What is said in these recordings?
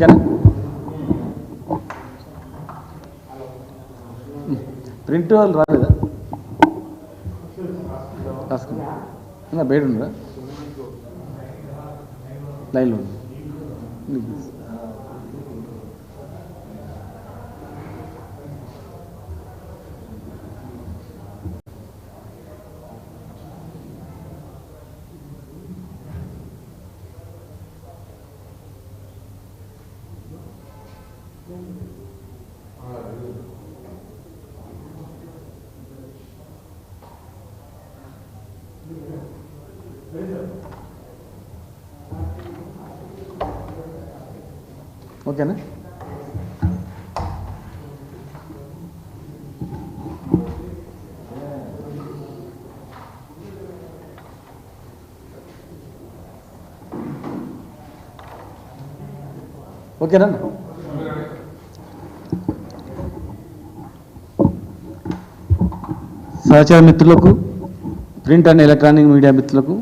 ఓకేనా ప్రింట్ వాళ్ళు రాలేదా రాసుకున్నా ఇంకా బయట ఉండరా లైన్లో ఉంది ఓకేనా? ఓకేనా? సహచార మిత్రులకు ప్రింట్ అండ్ ఎలక్ట్రానిక్ మీడియా మిత్రులకు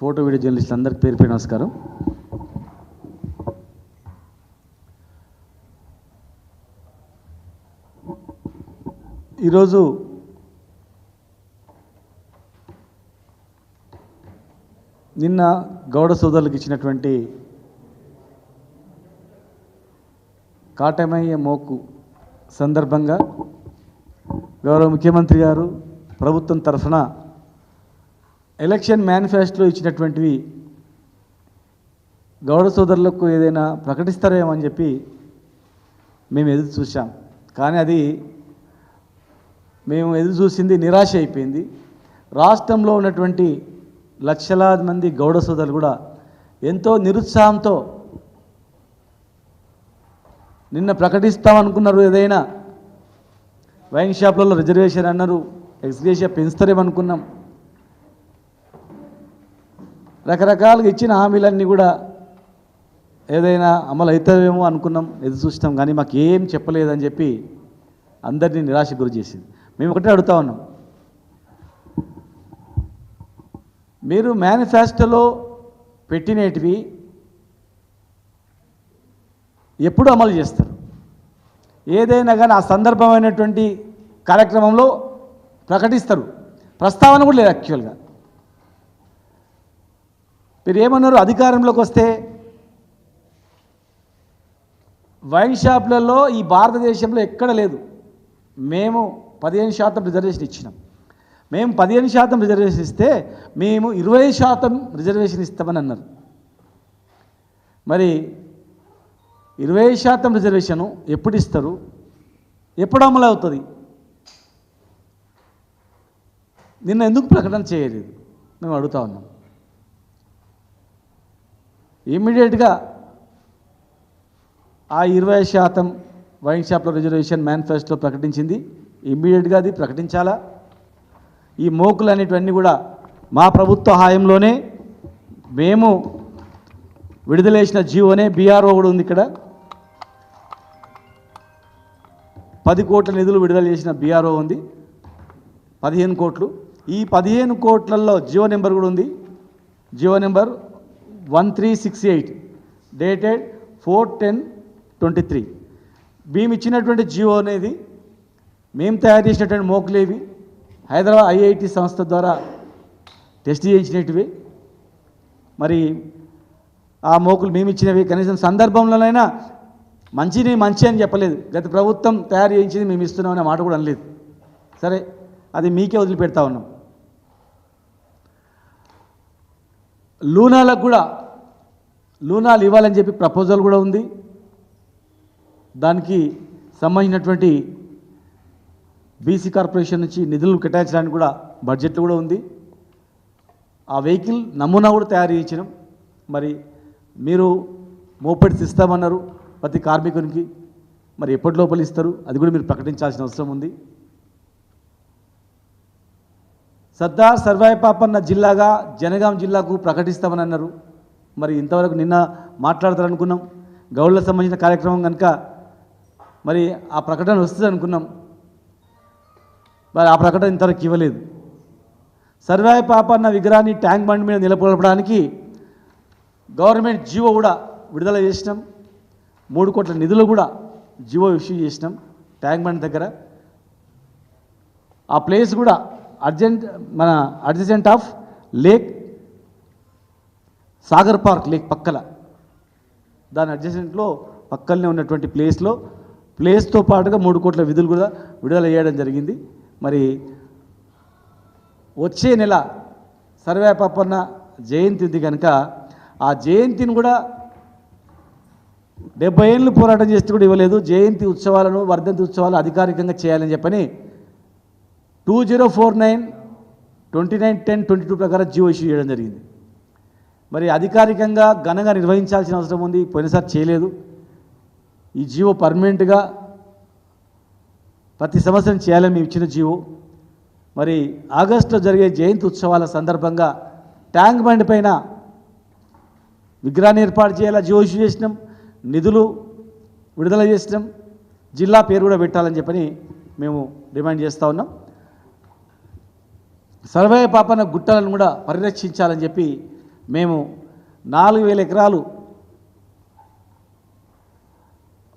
ఫోటో వీడియో జర్నలిస్ట్ అందరికీ పేరు పేరు నమస్కారం. ఈరోజు నిన్న గౌడ సోదరులకు ఇచ్చినటువంటి కాటమయ్య మోకు సందర్భంగా గౌరవ ముఖ్యమంత్రి గారు ప్రభుత్వం తరఫున ఎలక్షన్ మేనిఫెస్టోలో ఇచ్చినటువంటివి గౌడ సోదరులకు ఏదైనా ప్రకటిస్తారేమో అని చెప్పి మేము ఎదురు చూసాం కానీ అది మేము ఎదురు చూసింది నిరాశ అయిపోయింది. రాష్ట్రంలో ఉన్నటువంటి లక్షలాది మంది గౌడ సోదరులు కూడా ఎంతో నిరుత్సాహంతో నిన్న ప్రకటిస్తామనుకున్నారు ఏదైనా. వైన్ షాప్లలో రిజర్వేషన్ అన్నారు ఎక్స్గ్రేషియా పెంచుతారేమనుకున్నాం రకరకాలుగా ఇచ్చిన హామీలన్నీ కూడా ఏదైనా అమలు అవుతావేమో అనుకున్నాం ఎదురు చూసినాం కానీ మాకు ఏం చెప్పలేదని చెప్పి అందరినీ నిరాశ గురి చేసింది. మేము ఒకటే అడుగుతా ఉన్నాం. మీరు మేనిఫెస్టోలో పెట్టినటివి ఎప్పుడు అమలు చేస్తారు? ఏదైనా కానీ ఆ సందర్భమైనటువంటి కార్యక్రమంలో ప్రకటిస్తారు. ప్రస్తావన కూడా లేదు యాక్చువల్గా మీరు ఏమన్నారు? అధికారంలోకి వస్తే వైన్ షాప్లలో ఈ భారతదేశంలో ఎక్కడ లేదు. మేము పదిహేను శాతం రిజర్వేషన్ ఇచ్చినాం. మేము పదిహేను శాతం రిజర్వేషన్ ఇస్తే మేము ఇరవై శాతం రిజర్వేషన్ ఇస్తామని అన్నారు. మరి ఇరవై శాతం రిజర్వేషను ఎప్పుడు ఇస్తారు? ఎప్పుడు అమలు అవుతుంది? నిన్న ఎందుకు ప్రకటన చేయలేదు? మేము అడుగుతా ఉన్నాం. ఇమ్మీడియట్గా ఆ ఇరవై శాతం వైన్ షాప్లో రిజర్వేషన్ మేనిఫెస్టో ప్రకటించింది. ఇమ్మీడియట్గా అది ప్రకటించాలా? ఈ మోకులు అనేటివన్నీ కూడా మా ప్రభుత్వ హాయంలోనే మేము విడుదల చేసిన జీవోనే బీఆర్ఓ కూడా ఉంది ఇక్కడ. పది కోట్ల నిధులు విడుదల చేసిన బీఆర్ఓ ఉంది. పదిహేను కోట్లు. ఈ పదిహేను కోట్లలో జియో నెంబర్ కూడా ఉంది. G O number one three six eight dated four ten twenty three మేము ఇచ్చినటువంటి జియో అనేది మేము తయారు చేసినటువంటి మోకులేవి హైదరాబాద్ ఐఐటి సంస్థ ద్వారా టెస్ట్ చేయించినటివి. మరి ఆ మోకులు మేము ఇచ్చినవి కనీసం సందర్భంలోనైనా మంచిని మంచి అని చెప్పలేదు. గత ప్రభుత్వం తయారు చేయించింది మేము ఇస్తున్నాం అనే మాట కూడా అనలేదు. సరే అది మీకే వదిలిపెడతా ఉన్నాం. లూనాలకు కూడా లూనాలు ఇవ్వాలని చెప్పి ప్రపోజల్ కూడా ఉంది. దానికి సంబంధించినటువంటి బీసీ కార్పొరేషన్ నుంచి నిధులు కేటాయించడానికి కూడా బడ్జెట్లు కూడా ఉంది. ఆ వెహికల్ నమూనా కూడా తయారు చేయించినాం. మరి మీరు మోపెడ్స్ ఇస్తామన్నారు ప్రతి కార్మికునికి. మరి ఎప్పటి లోపల ఇస్తారు? అది కూడా మీరు ప్రకటించాల్సిన అవసరం ఉంది. సర్దార్ సర్వాయి పాపన్న జిల్లాగా జనగాం జిల్లాకు ప్రకటిస్తామని అన్నారు. మరి ఇంతవరకు నిన్న మాట్లాడతారనుకున్నాం. గౌడ్లకు సంబంధించిన కార్యక్రమం కనుక మరి ఆ ప్రకటన వస్తుంది అనుకున్నాం మరి ఆ ప్రకటన ఇంతవరకు ఇవ్వలేదు. సర్వాయి పాపన్న విగ్రహాన్ని ట్యాంక్ బండ్ మీద నిలబడడానికి గవర్నమెంట్ జీవో కూడా విడుదల చేసినాం. మూడు కోట్ల నిధులు కూడా జీవో ఇష్యూ చేసినాం ట్యాంక్ బండ్ దగ్గర. ఆ ప్లేస్ కూడా అర్జెంట్ మన adjacent of lake Sagar park lake పక్కల. దాని అడ్జసెంట్లో పక్కనే ఉన్నటువంటి ప్లేస్లో ప్లేస్తో పాటుగా మూడు కోట్ల విధులు కూడా విడుదల చేయడం జరిగింది. మరి వచ్చే నెల సర్వేపప్పన్న జయంతి ఉంది కనుక ఆ జయంతిని కూడా డెబ్బై ఏళ్ళు పోరాటం చేస్తే కూడా ఇవ్వలేదు. జయంతి ఉత్సవాలను వర్ధంతి ఉత్సవాలు అధికారికంగా చేయాలని చెప్పని two zero four nine twenty nine ten twenty two ప్రకారం జియో ఇష్యూ చేయడం జరిగింది. మరి అధికారికంగా ఘనంగా నిర్వహించాల్సిన అవసరం ఉంది. పోయినసారి చేయలేదు. ఈ జియో పర్మనెంట్గా ప్రతి సంవత్సరం చేయాలని మేము ఇచ్చిన జీవో. మరి ఆగస్టులో జరిగే జయంతి ఉత్సవాల సందర్భంగా ట్యాంక్ బండ్ పైన విగ్రహాన్ని ఏర్పాటు చేయాలా? జియో ఇష్యూ చేసినాం. నిధులు విడుదల చేసినాం. జిల్లా పేరు కూడా పెట్టాలని చెప్పని మేము డిమాండ్ చేస్తూ ఉన్నాం. సర్వయ పాపన గుట్టలను కూడా పరిరక్షించాలని చెప్పి మేము నాలుగు వేల ఎకరాలు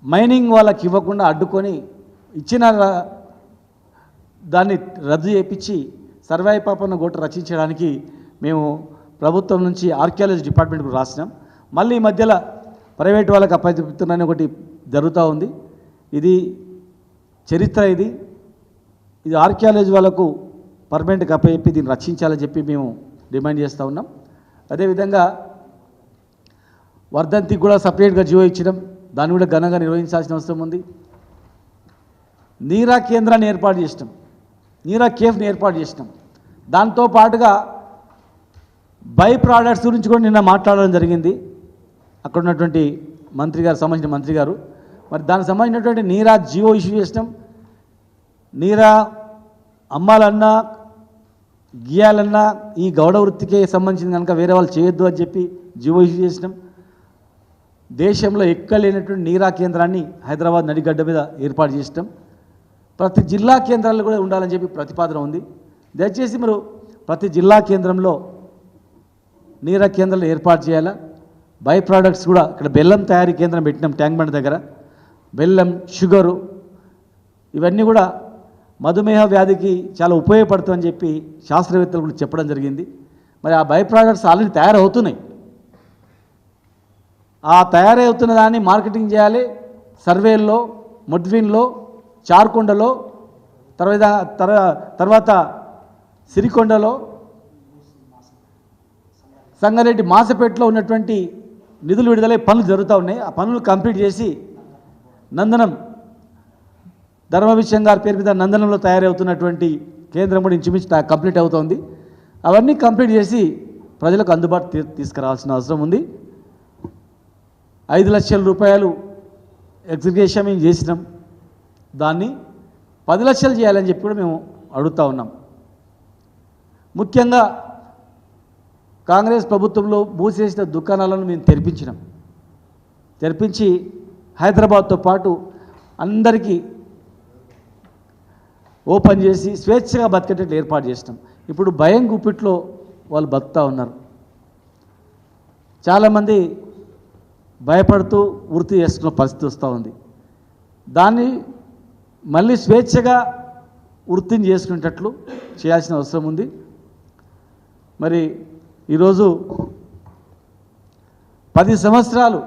మైనింగ్ వాళ్ళకి ఇవ్వకుండా అడ్డుకొని ఇచ్చిన దాన్ని రద్దు చేయించి సర్వే పాపన్న గోట రచించడానికి మేము ప్రభుత్వం నుంచి ఆర్కియాలజీ డిపార్ట్మెంట్కు రాసినాం. మళ్ళీ ఈ మధ్యలో ప్రైవేట్ వాళ్ళకి అప్పచెప్తున్నారని ఒకటి జరుగుతూ ఉంది. ఇది చరిత్ర ఇది. ఇది ఆర్కియాలజీ వాళ్ళకు పర్మనెంట్గా అప్పచెప్పి దీన్ని రక్షించాలని చెప్పి మేము డిమాండ్ చేస్తూ ఉన్నాం. అదేవిధంగా వర్ధంతికి కూడా సపరేట్గా జీవో ఇచ్చడం దాన్ని కూడా ఘనంగా నిర్వహించాల్సిన అవసరం ఉంది. నీరా కేంద్రాన్ని ఏర్పాటు చేసినాం. నీరా కేఫ్ని ఏర్పాటు చేసినాం. దాంతో పాటుగా బై ప్రోడక్ట్స్ గురించి కూడా నిన్న మాట్లాడడం జరిగింది. అక్కడ ఉన్నటువంటి మంత్రి గారు సంబంధించిన మంత్రి గారు. మరి దానికి సంబంధించినటువంటి నీరా జియో ఇష్యూ చేసినాం. నీరా అమ్మాలన్నా గీయాలన్నా ఈ గౌడ వృత్తికే సంబంధించింది కనుక వేరే వాళ్ళు చేయొద్దు అని చెప్పి జియో ఇష్యూ చేసినాం. దేశంలో ఎక్కడ లేనటువంటి నీరా కేంద్రాన్ని హైదరాబాద్ నడిగడ్డ మీద ఏర్పాటు చేసినాం. ప్రతి జిల్లా కేంద్రాల్లో కూడా ఉండాలని చెప్పి ప్రతిపాదన ఉంది. దయచేసి మీరు ప్రతి జిల్లా కేంద్రంలో నీరా కేంద్రాలు ఏర్పాటు చేయాలా? బై ప్రోడక్ట్స్ కూడా ఇక్కడ బెల్లం తయారీ కేంద్రం పెట్టినాం ట్యాంక్ బండ్ దగ్గర. బెల్లం షుగరు ఇవన్నీ కూడా మధుమేహ వ్యాధికి చాలా ఉపయోగపడుతుందని చెప్పి శాస్త్రవేత్తలు కూడా చెప్పడం జరిగింది. మరి ఆ బై ప్రోడక్ట్స్ ఆల్రెడీ తయారవుతున్నాయి. ఆ తయారవుతున్న దాన్ని మార్కెటింగ్ చేయాలి. సర్వేల్లో మొడ్విన్లో చార్కొండలో తర్వాత తర్వాత సిరికొండలో సంగారెడ్డి మాసపేటలో ఉన్నటువంటి నిధులు విడుదలై పనులు జరుగుతూ ఉన్నాయి. ఆ పనులు కంప్లీట్ చేసి నందనం ధర్మవిషయం గారి పేరు మీద నందనంలో తయారవుతున్నటువంటి కేంద్రం కూడా ఇంచుమించు కంప్లీట్ అవుతోంది. అవన్నీ కంప్లీట్ చేసి ప్రజలకు అందుబాటు తీసుకురావాల్సిన అవసరం ఉంది. ఐదు లక్షల రూపాయలు ఎగ్జిక్యూషన్ మేము చేసినాం. దాన్ని పది లక్షలు చేయాలని చెప్పి కూడా మేము అడుగుతూ ఉన్నాం. ముఖ్యంగా కాంగ్రెస్ ప్రభుత్వంలో మూసేసిన దుకాణాలను మేము తెరిపించినాం. తెరిపించి హైదరాబాద్తో పాటు అందరికీ ఓపెన్ చేసి స్వేచ్ఛగా బతికేటట్లు ఏర్పాటు చేసినాం. ఇప్పుడు భయం గుప్పిట్లో వాళ్ళు బతుకుతూ ఉన్నారు. చాలామంది భయపడుతూ వృత్తి చేసుకున్న పరిస్థితి వస్తూ ఉంది. దాన్ని మళ్ళీ స్వేచ్ఛగా వృత్తిని చేసుకునేటట్లు చేయాల్సిన అవసరం ఉంది. మరి ఈరోజు పది సంవత్సరాలు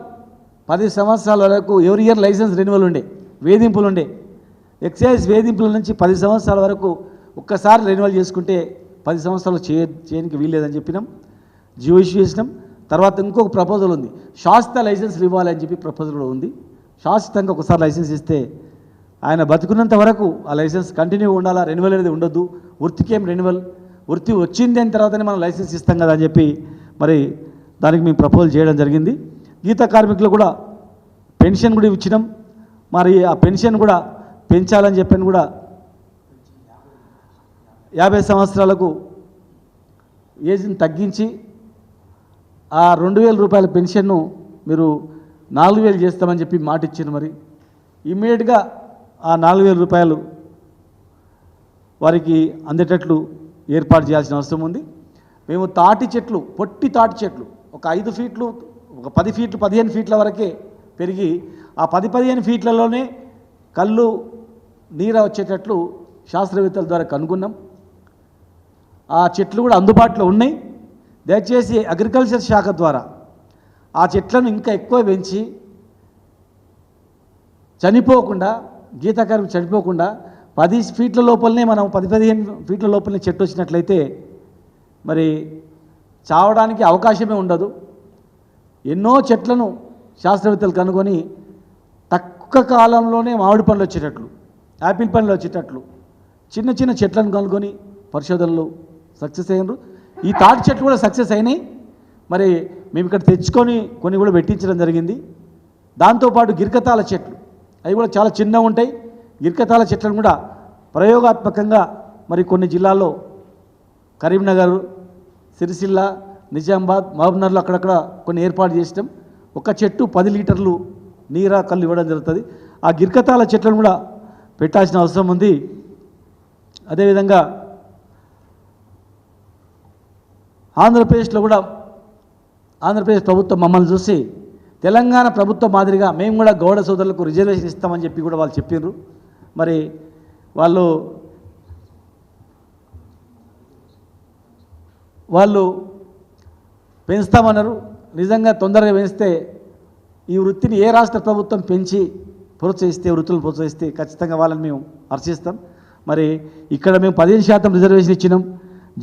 పది సంవత్సరాల వరకు ఎవరి ఇయర్ లైసెన్స్ రెన్యువల్ ఉండే వేధింపులు ఉండే ఎక్సైజ్ వేధింపుల నుంచి పది సంవత్సరాల వరకు ఒక్కసారి రెన్యువల్ చేసుకుంటే పది సంవత్సరాలు చేయ చేయడానికి వీల్లేదని చెప్పినాం జియో ఇష్యూ చేసినాం. తర్వాత ఇంకొక ప్రపోజల్ ఉంది శాశ్వత లైసెన్స్ ఇవ్వాలని చెప్పి ప్రపోజల్ కూడా ఉంది. శాశ్వతంగా ఒకసారి లైసెన్స్ ఇస్తే ఆయన బతుకున్నంత వరకు ఆ లైసెన్స్ కంటిన్యూ ఉండాలా? రెన్యువల్ అనేది ఉండొద్దు. వృత్తికేం రెన్యువల్? వృత్తి వచ్చింది అని తర్వాతనే మనం లైసెన్స్ ఇస్తాం కదా అని చెప్పి మరి దానికి మేము ప్రపోజల్ చేయడం జరిగింది. గీత కార్మికులు కూడా పెన్షన్ కూడా ఇచ్చినాం. మరి ఆ పెన్షన్ కూడా పెంచాలని చెప్పని కూడా యాభై సంవత్సరాలకు ఏజ్ని తగ్గించి ఆ రెండు వేల రూపాయల పెన్షన్ను మీరు నాలుగు వేలు చేస్తామని చెప్పి మాట ఇచ్చారు మరి. ఇమ్మీడియట్గా ఆ నాలుగు వేల రూపాయలు వారికి అందేటట్లు ఏర్పాటు చేయాల్సిన అవసరం ఉంది. మేము తాటి చెట్లు పొట్టి తాటి చెట్లు ఒక ఐదు ఫీట్లు ఒక పది ఫీట్లు పదిహేను ఫీట్ల వరకే పెరిగి ఆ పది పదిహేను ఫీట్లలోనే కళ్ళు నీర వచ్చేటట్లు శాస్త్రవేత్తల ద్వారా కనుగొన్నాం. ఆ చెట్లు కూడా అందుబాటులో ఉన్నాయి. దయచేసి అగ్రికల్చర్ శాఖ ద్వారా ఆ చెట్లను ఇంకా ఎక్కువ పెంచి చనిపోకుండా గీతకారు చనిపోకుండా పది ఫీట్ల లోపలనే మనం పది పదిహేను ఫీట్ల లోపలనే చెట్టు వచ్చినట్లయితే మరి చావడానికి అవకాశమే ఉండదు. ఎన్నో చెట్లను శాస్త్రవేత్తలు కనుగొని తక్కువ కాలంలోనే మామిడి పండ్లు వచ్చేటట్లు యాపిల్ పండ్లు వచ్చేటట్లు చిన్న చిన్న చెట్లను కనుగొని పరిశోధనలు సక్సెస్ అయ్యారు ఈ తాటి చెట్లు కూడా సక్సెస్ అయినాయి. మరి మేము ఇక్కడ తెచ్చుకొని కొన్ని కూడా పెట్టించడం జరిగింది. దాంతోపాటు గిరికతాల చెట్లు అవి కూడా చాలా చిన్నగా ఉంటాయి. గిరికతాల చెట్లను కూడా ప్రయోగాత్మకంగా మరి కొన్ని జిల్లాల్లో కరీంనగర్ సిరిసిల్ల నిజామాబాద్ మహబూబ్నగర్లో అక్కడక్కడ కొన్ని ఏర్పాటు చేసినాం. ఒక చెట్టు పది లీటర్లు నీరా కళ్ళు ఇవ్వడం జరుగుతుంది. ఆ గిరికతాల చెట్లను కూడా పెట్టాల్సిన అవసరం ఉంది. అదేవిధంగా ఆంధ్రప్రదేశ్లో కూడా ఆంధ్రప్రదేశ్ ప్రభుత్వం మమ్మల్ని చూసి తెలంగాణ ప్రభుత్వం మాదిరిగా మేము కూడా గౌడ సోదరులకు రిజర్వేషన్ ఇస్తామని చెప్పి కూడా వాళ్ళు చెప్పారు మరి వాళ్ళు వాళ్ళు పెంచుతామన్నారు. నిజంగా తొందరగా పెంచితే ఈ వృత్తిని ఏ రాష్ట్ర ప్రభుత్వం పెంచి ప్రోత్సహిస్తే వృత్తులు ప్రోత్సహిస్తే ఖచ్చితంగా వాళ్ళని మేము హర్షిస్తాం. మరి ఇక్కడ మేము పదిహేను శాతం రిజర్వేషన్ ఇచ్చినాం.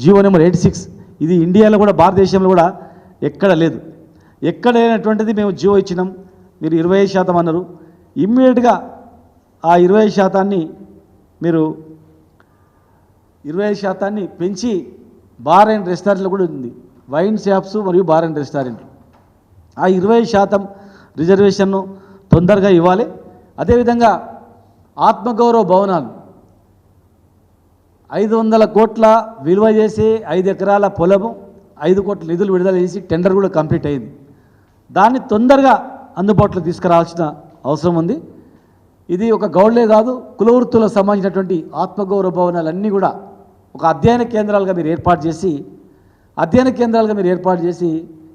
G O number eight six. ఇది ఇండియాలో కూడా భారతదేశంలో కూడా ఎక్కడ లేదు. ఎక్కడైనటువంటిది మేము జియో ఇచ్చినాం. మీరు ఇరవై ఐదు శాతం అన్నారు. ఇమ్మీడియట్గా ఆ ఇరవై ఐదు శాతాన్ని మీరు ఇరవై ఐదు శాతాన్ని పెంచి బార్ అండ్ రెస్టారెంట్లు కూడా ఉంది. వైన్ షాప్స్ మరియు బార్ అండ్ రెస్టారెంట్లు. ఆ ఇరవై శాతం రిజర్వేషన్ను తొందరగా ఇవ్వాలి. అదేవిధంగా ఆత్మగౌరవ భవనాలు. ఐదు వందల కోట్ల విలువ చేసి ఐదు ఎకరాల పొలము ఐదు కోట్ల నిధులు విడుదల చేసి టెండర్ కూడా కంప్లీట్ అయింది. దాన్ని తొందరగా అందుబాటులో తీసుకురావాల్సిన అవసరం ఉంది. ఇది ఒక గౌడ్లే కాదు కులవృత్తులకు సంబంధించినటువంటి ఆత్మగౌరవ భవనాలన్నీ కూడా ఒక అధ్యయన కేంద్రాలుగా మీరు ఏర్పాటు చేసి అధ్యయన కేంద్రాలుగా మీరు ఏర్పాటు చేసి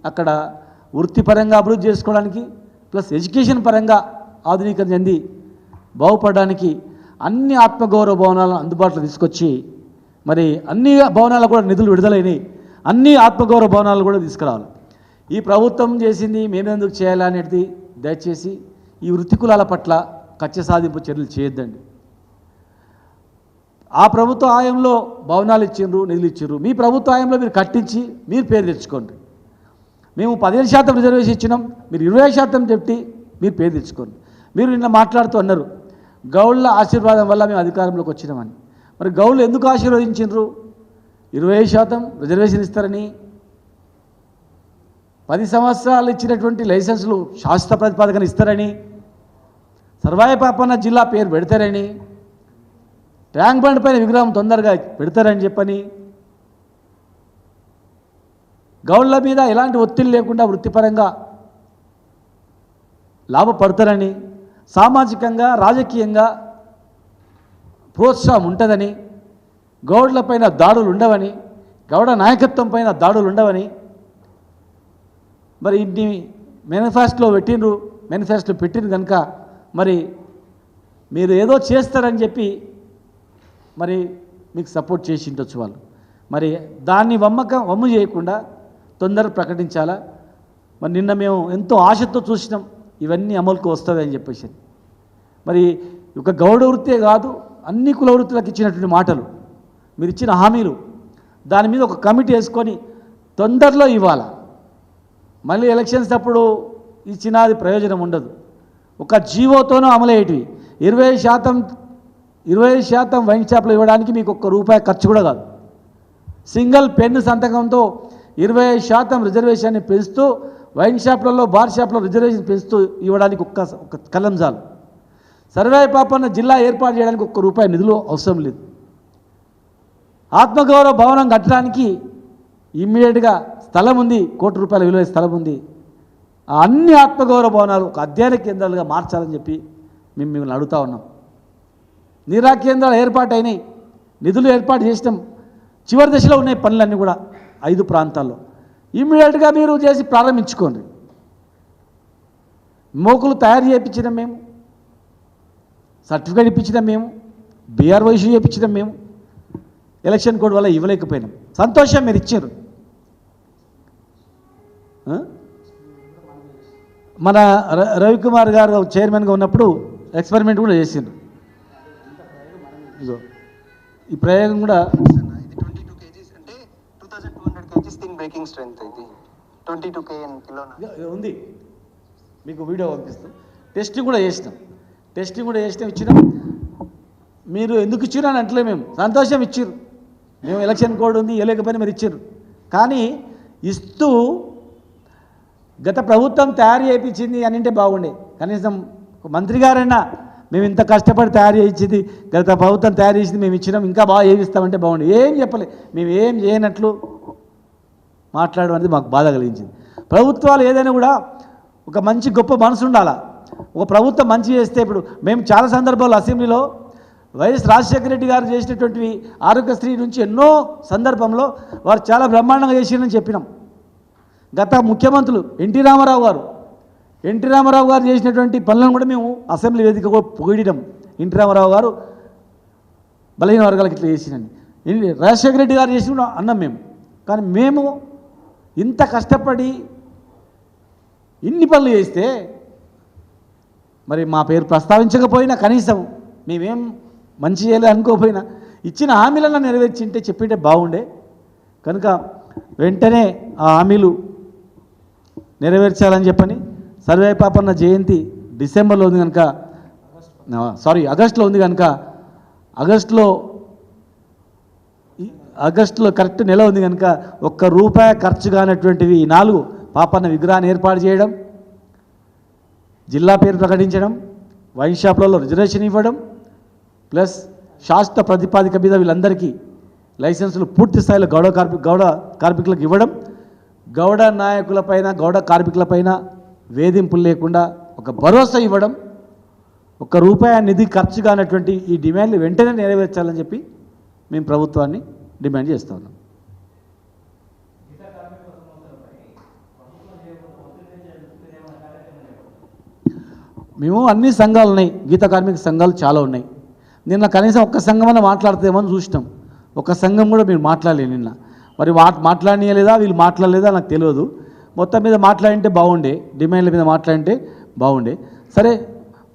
అక్కడ వృత్తిపరంగా అభివృద్ధి చేసుకోవడానికి ప్లస్ ఎడ్యుకేషన్ పరంగా ఆధునీకరణ చెంది బాగుపడడానికి అన్ని ఆత్మగౌరవ భవనాలను అందుబాటులో తీసుకొచ్చి మరి అన్ని భవనాలకు కూడా నిధులు విడుదలైనవి అన్ని ఆత్మగౌరవ భవనాలు కూడా తీసుకురావాలి. ఈ ప్రభుత్వం చేసింది మేమెందుకు చేయాలనేది దయచేసి ఈ వృత్తి కులాల పట్ల కక్ష సాధింపు చర్యలు చేయొద్దండి. ఆ ప్రభుత్వ ఆయంలో భవనాలు ఇచ్చిండ్రు నిధులు ఇచ్చిండ్రు. మీ ప్రభుత్వ ఆయంలో మీరు కట్టించి మీరు పేరు తెచ్చుకోండి. మేము పదిహేను శాతం రిజర్వేషన్ ఇచ్చినాం మీరు ఇరవై శాతం చెప్పి మీరు పేరు తెచ్చుకోండి. మీరు నిన్న మాట్లాడుతూ అన్నారు గౌళ్ళ ఆశీర్వాదం వల్ల మేము అధికారంలోకి వచ్చినామని. మరి గౌళ్ళు ఎందుకు ఆశీర్వదించిండ్రు? ఇరవై శాతం రిజర్వేషన్ ఇస్తారని పది సంవత్సరాలు ఇచ్చినటువంటి లైసెన్సులు శాశ్వత ప్రతిపాదకన ఇస్తారని సర్వాయపాపన్న జిల్లా పేరు పెడతారని ట్యాంక్ బండ్ పైన విగ్రహం తొందరగా పెడతారని చెప్పని గౌళ్ళ మీద ఎలాంటి ఒత్తిడి లేకుండా వృత్తిపరంగా లాభపడతారని సామాజికంగా రాజకీయంగా ప్రోత్సాహం ఉంటుందని గౌడ్లపైన దాడులు ఉండవని గౌడ నాయకత్వం పైన దాడులు ఉండవని మరి ఇన్ని మేనిఫెస్టోలో పెట్టిండ్రు మేనిఫెస్టో పెట్టిన కనుక మరి మీరు ఏదో చేస్తారని చెప్పి మరి మీకు సపోర్ట్ చేసి ఉండొచ్చు వాళ్ళు. మరి దాన్ని వమ్మకం వమ్ము చేయకుండా తొందర ప్రకటించాలా? మరి నిన్న మేము ఎంతో ఆశతో చూసినాం ఇవన్నీ అమలుకు వస్తుంది అని చెప్పేసి. మరి ఒక గౌడ వృత్తే కాదు అన్ని కుల వృత్తులకు ఇచ్చినటువంటి మాటలు. మీరు ఇచ్చిన హామీలు. దాని మీద ఒక కమిటీ వేసుకొని తొందరలో ఇవ్వాలా? మళ్ళీ ఎలక్షన్స్ అప్పుడు ఇచ్చినది ప్రయోజనం ఉండదు. ఒక జీవోతోనూ అమలయ్యేటివి ఇరవై శాతం ఇరవై శాతం వైన్ షాప్లో ఇవ్వడానికి మీకు ఒక్క రూపాయి ఖర్చు కూడా కాదు. సింగిల్ పెన్ను సంతకంతో ఇరవై శాతం రిజర్వేషన్ని పెంచుతూ వైన్ షాప్లలో బార్ షాప్లో రిజర్వేషన్ పెంచుతూ ఇవ్వడానికి ఒక్క ఒక కలం చాలు. సర్వే పాపన్న జిల్లా ఏర్పాటు చేయడానికి ఒక్క రూపాయి నిధులు అవసరం లేదు. ఆత్మగౌరవ భవనం కట్టడానికి ఇమ్మీడియట్గా స్థలం ఉంది కోటి రూపాయల విలువ స్థలం ఉంది. అన్ని ఆత్మగౌరవ భవనాలు ఒక అధ్యయన కేంద్రాలుగా మార్చాలని చెప్పి మేము మిమ్మల్ని అడుగుతా ఉన్నాం. నిరా కేంద్రాలు ఏర్పాటు అయినాయి నిధులు ఏర్పాటు చేసినాం. చివరి దశలో ఉన్నాయి పనులన్నీ కూడా ఐదు ప్రాంతాల్లో. ఇమ్మీడియట్గా మీరు చేసి ప్రారంభించుకోండి. మోకులు తయారు చేయించినాం మేము. సర్టిఫికేట్ ఇప్పించినాం మేము. బీఆర్ఓ ఇష్యూ చేయించినాం మేము. ఎలక్షన్ కోడ్ వల్ల ఇవ్వలేకపోయినాం. సంతోషం మీరు ఇచ్చారు. మన రవికుమార్ గారు చైర్మన్గా ఉన్నప్పుడు ఎక్స్పెరిమెంట్ కూడా చేసిండ్రు. ఇగో ఈ ప్రయోగం కూడా ఇది ట్వంటీ టూ బ్రేకింగ్ ఇది. ట్వంటీ కేఎన్ కిలో ఉంది. మీకు వీడియో పంపిస్తాం. టెస్టింగ్ కూడా చేసినాం. టెస్టింగ్ కూడా చేసినాం ఇచ్చినాం. మీరు ఎందుకు ఇచ్చిర్రు అని అంటలే మేము. సంతోషం ఇచ్చిర్రు. మేము ఎలక్షన్ కోడ్ ఉంది ఇవ్వలేకపోయినా మీరు ఇచ్చిర్రు. కానీ ఇస్తూ గత ప్రభుత్వం తయారు చేయించింది అని అంటే బాగుండే. కనీసం మంత్రి గారైనా మేము ఇంత కష్టపడి తయారు చేయించింది గత ప్రభుత్వం తయారు చేసింది మేము ఇచ్చినాం ఇంకా బాగా ఏమిస్తామంటే బాగుండే. ఏం చెప్పలే మేము ఏం చేయనట్లు మాట్లాడడం అనేది మాకు బాధ కలిగించింది. ప్రభుత్వాలు ఏదైనా కూడా ఒక మంచి గొప్ప మనసు ఉండాలా? ఒక ప్రభుత్వం మంచి చేస్తే ఇప్పుడు మేము చాలా సందర్భాల్లో అసెంబ్లీలో వైఎస్ రాజశేఖర రెడ్డి గారు చేసినటువంటివి ఆరోగ్యశ్రీ నుంచి ఎన్నో సందర్భంలో వారు చాలా బ్రహ్మాండంగా చేసిరని చెప్పినాం. గత ముఖ్యమంత్రులు ఎన్టీ రామారావు గారు. ఎన్టీ రామారావు గారు చేసినటువంటి పనులను కూడా మేము అసెంబ్లీ వేదిక కూడా ఎన్టీ రామారావు గారు బలహీన వర్గాలకు ఇట్లా చేసినండి రాజశేఖర రెడ్డి గారు చేసిన కూడా అన్నాం మేము. కానీ మేము ఇంత కష్టపడి ఇన్ని పనులు చేస్తే మరి మా పేరు ప్రస్తావించకపోయినా కనీసం మేమేం మంచి చేయాలి అనుకోకపోయినా ఇచ్చిన హామీలను నెరవేర్చింటే చెప్పింటే బాగుండే. కనుక వెంటనే ఆ హామీలు నెరవేర్చాలని చెప్పని సర్వే పాపన్న జయంతి డిసెంబర్లో ఉంది కనుక సారీ ఆగస్టులో ఉంది కనుక ఆగస్టులో ఆగస్టులో కరెక్ట్ నెల ఉంది కనుక ఒక్క రూపాయి ఖర్చు కానటువంటివి ఈ నాలుగు పాపన్న విగ్రహాన్ని ఏర్పాటు చేయడం జిల్లా పేరు ప్రకటించడం వైన్ షాప్లలో రిజర్వేషన్ ఇవ్వడం ప్లస్ శాస్త్ర ప్రతిపాదిక మీద వీళ్ళందరికీ లైసెన్సులు పూర్తి స్థాయిలో గౌడ కార్మిక గౌడ కార్మికులకు ఇవ్వడం గౌడ నాయకులపైన గౌడ కార్మికులపైన వేధింపులు లేకుండా ఒక భరోసా ఇవ్వడం ఒక రూపాయి నిధి ఖర్చు కానటువంటి ఈ డిమాండ్లు వెంటనే నెరవేర్చాలని చెప్పి మేము ప్రభుత్వాన్ని డిమాండ్ చేస్తా ఉన్నాం. మేము అన్ని సంఘాలు ఉన్నాయి గీత కార్మిక సంఘాలు చాలా ఉన్నాయి. నిన్న కనీసం ఒక్క సంఘం అన్న మాట్లాడతామని చూసినాం. ఒక్క సంఘం కూడా మీరు మాట్లాడలేదు నిన్న. మరి మాట్ వీళ్ళు మాట్లాడలేదా? నాకు తెలియదు. మొత్తం మీద మాట్లాడింటే బాగుండే. డిమాండ్ల మీద మాట్లాడింటే బాగుండే. సరే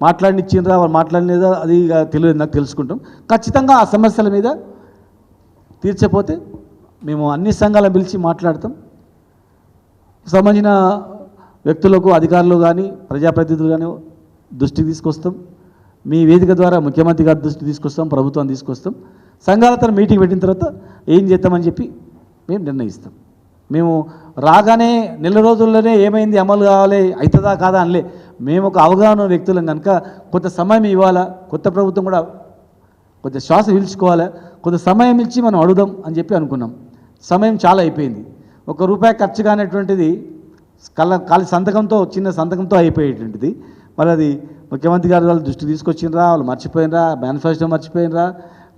మాట్లాడినిచ్చిండ్రా? వాళ్ళు మాట్లాడలేదా అది తెలియదు. నాకు తెలుసుకుంటాం. ఖచ్చితంగా ఆ సమస్యల మీద తీర్చపోతే మేము అన్ని సంఘాలను పిలిచి మాట్లాడతాం. సంబంధించిన వ్యక్తులకు అధికారులు కానీ ప్రజాప్రతినిధులు కానీ దృష్టికి తీసుకొస్తాం. మీ వేదిక ద్వారా ముఖ్యమంత్రి గారి దృష్టి తీసుకొస్తాం. ప్రభుత్వం తీసుకొస్తాం. సంఘాలతో మీటింగ్ పెట్టిన తర్వాత ఏం చేద్దామని చెప్పి మేము నిర్ణయిస్తాం. మేము రాగానే నెల రోజుల్లోనే ఏమైంది అమలు కావాలి అవుతుందా కాదా అనలే. మేము ఒక అవగాహన వ్యక్తులం కనుక కొంత సమయం ఇవ్వాలా కొత్త ప్రభుత్వం కూడా కొంత శ్వాస పీల్చుకోవాలి కొంత సమయం ఇచ్చి మనం అడుగుదాం అని చెప్పి అనుకున్నాం. సమయం చాలా అయిపోయింది. ఒక రూపాయి ఖర్చు కానటువంటిది కళ్ళ కాలి సంతకంతో చిన్న సంతకంతో అయిపోయేటువంటిది. మరి అది ముఖ్యమంత్రి గారు వాళ్ళు దృష్టి తీసుకొచ్చిండ్రా వాళ్ళు మర్చిపోయినరా మేనిఫెస్టో మర్చిపోయినరా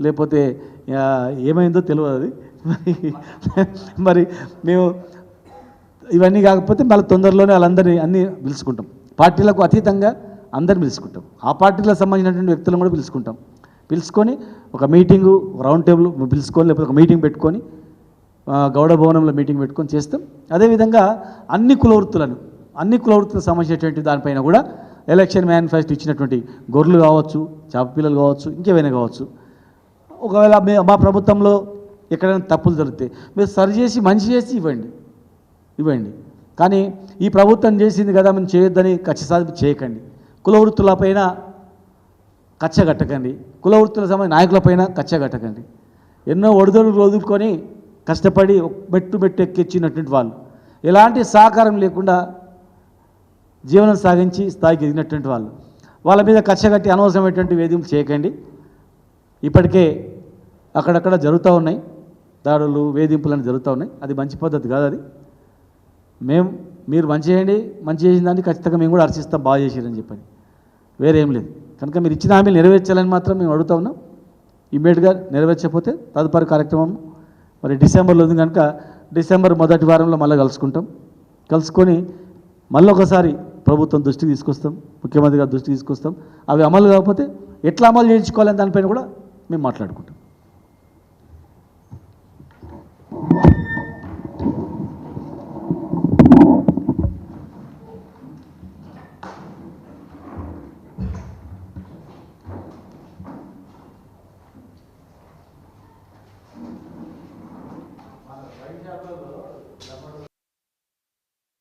లేకపోతే ఏమైందో తెలియదు అది. మరి మరి మేము ఇవన్నీ కాకపోతే మళ్ళీ తొందరలోనే వాళ్ళందరినీ అన్నీ పిలుచుకుంటాం. పార్టీలకు అతీతంగా అందరిని పిలుచుకుంటాం. ఆ పార్టీలకు సంబంధించినటువంటి వ్యక్తులను కూడా పిలుచుకుంటాం. పిలుచుకొని ఒక మీటింగు రౌండ్ టేబుల్ పిలుచుకొని లేకపోతే ఒక మీటింగ్ పెట్టుకొని గౌడ భవనంలో మీటింగ్ పెట్టుకొని చేస్తాం. అదేవిధంగా అన్ని కులవృత్తులను అన్ని కులవృత్తులకు సంబంధించినటువంటి దానిపైన కూడా ఎలక్షన్ మేనిఫెస్టో ఇచ్చినటువంటి గొర్రెలు కావచ్చు చేప పిల్లలు కావచ్చు ఇంకేమైనా కావచ్చు. ఒకవేళ మా ప్రభుత్వంలో ఎక్కడైనా తప్పులు జరిగితే మీరు సరి చేసి మంచి చేసి ఇవ్వండి. ఇవ్వండి. కానీ ఈ ప్రభుత్వం చేసింది కదా మనం చేయొద్దని ఖచ్చితంగా చేయకండి. కుల వృత్తులపైన కచ్చ కట్టకండి. కుల వృత్తుల సంబంధించిన నాయకులపైన కచ్చ కట్టకండి. ఎన్నో ఒడిదొడులు వదులుకొని కష్టపడి మెట్టు మెట్టు ఎక్కించినటువంటి వాళ్ళు. ఎలాంటి సహకారం లేకుండా జీవనం సాగించి స్థాయికి ఎదిగినటువంటి వాళ్ళు. వాళ్ళ మీద కచ్చ కట్టి అనవసరమైనటువంటి వేధింపులు చేయకండి. ఇప్పటికే అక్కడక్కడ జరుగుతూ ఉన్నాయి. దాడులు వేధింపులు అని జరుగుతూ ఉన్నాయి. అది మంచి పద్ధతి కాదు అది. మేము మీరు మంచి చేయండి మంచి చేసిన దాన్ని ఖచ్చితంగా మేము కూడా హర్షిస్తాం బాగా చేసారని చెప్పని. వేరేం లేదు. కనుక మీరు ఇచ్చిన హామీలు నెరవేర్చాలని మాత్రం మేము అడుగుతా ఉన్నాం. ఇమ్మీడియట్గా నెరవేర్చకపోతే తదుపరి కార్యక్రమం మరి డిసెంబర్లో ఉంది కనుక డిసెంబర్ మొదటి వారంలో మళ్ళీ కలుసుకుంటాం. కలుసుకొని మళ్ళీ ఒకసారి ప్రభుత్వం దృష్టికి తీసుకొస్తాం ముఖ్యమంత్రి గారి దృష్టికి తీసుకొస్తాం. అవి అమలు కాకపోతే ఎట్లా అమలు చేయించుకోవాలని దానిపైన కూడా మేము మాట్లాడుకుంటాం. Thank you.